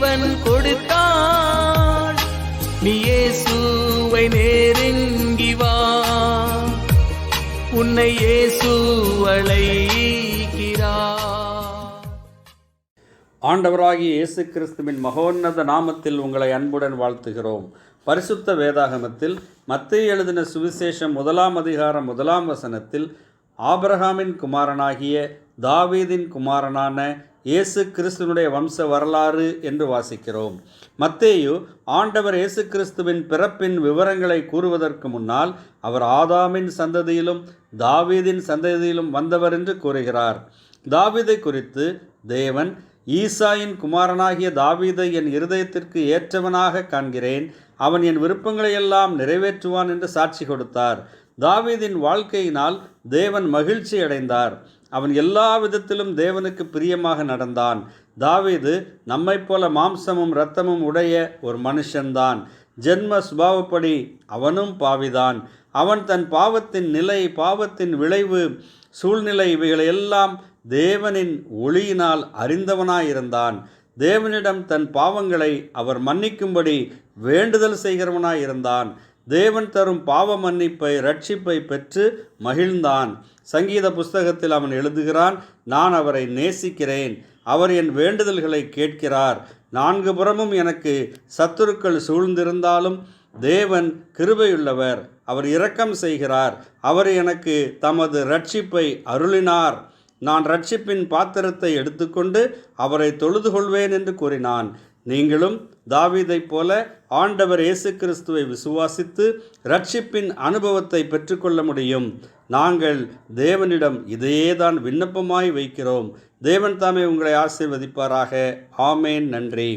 இறைவன் கொடுத்தாள் நீ இயேசுவை நேருங்கி வா. உன்னை இயேசு ஆண்டவராகி இயேசு கிறிஸ்துவின் மகோன்னத நாமத்தில் உங்களை அன்புடன் வாழ்த்துகிறோம். பரிசுத்த வேதாகமத்தில் மத்திய எழுதின சுவிசேஷம் முதலாம் அதிகாரம் முதலாம் வசனத்தில் ஆபரகாமின் குமாரனாகிய தாவீதின் குமாரனான இயேசு கிறிஸ்துவனுடைய வம்ச வரலாறு என்று வாசிக்கிறோம். மத்தேயு ஆண்டவர் இயேசு கிறிஸ்துவின் பிறப்பின் விவரங்களை கூறுவதற்கு முன்னால் அவர் ஆதாமின் சந்ததியிலும் தாவீதின் சந்ததியிலும் வந்தவர் என்று கூறுகிறார். தாவீதை குறித்து தேவன் ஈசாயின் குமாரனாகிய தாவீதை என் இருதயத்திற்கு ஏற்றவனாக காண்கிறேன். அவன் என் விருப்பங்களையெல்லாம் நிறைவேற்றுவான் என்று சாட்சி கொடுத்தார். தாவீதின் வாழ்க்கையினால் தேவன் மகிழ்ச்சி அடைந்தார் அவன் எல்லா விதத்திலும் தேவனுக்கு பிரியமாக நடந்தான். தாவீது நம்மைப் போல மாம்சமும் இரத்தமும் உடைய ஒரு மனுஷன்தான். ஜென்ம சுபாவப்படி அவனும் பாவிதான். அவன் தன் பாவத்தின் நிலை பாவத்தின் விளைவு சூழ்நிலை இவைகளையெல்லாம் தேவனின் ஒளியினால் அறிந்தவனாயிருந்தான். தேவனிடம் தன் பாவங்களை அவர் மன்னிக்கும்படி வேண்டுதல் செய்கிறவனாயிருந்தான். தேவன் தரும் பாவ மன்னிப்பை ரட்சிப்பை பெற்று மகிழ்ந்தான். சங்கீத புஸ்தகத்தில் அவன் எழுதுகிறான் நான் அவரை நேசிக்கிறேன். அவர் என் வேண்டுதல்களை கேட்கிறார். நான்கு புறமும் எனக்கு சத்துருக்கள் சூழ்ந்திருந்தாலும் தேவன் கிருபையுள்ளவர். அவர் இரக்கம் செய்கிறார். அவர் எனக்கு தமது ரட்சிப்பை அருளினார். நான் ரட்சிப்பின் பாத்திரத்தை எடுத்துக்கொண்டு அவரை தொழுது கொள்வேன் என்று கூறினான். நீங்களும் தாவீதைப் போல ஆண்டவர் இயேசு கிறிஸ்துவை விசுவாசித்து ரட்சிப்பின் அனுபவத்தை பெற்றுக்கொள்ள முடியும். நாங்கள் தேவனிடம் இதையே தான் விண்ணப்பமாய் வைக்கிறோம். தேவன் தாமே உங்களை ஆசீர்வதிப்பாராக. ஆமேன். நன்றி.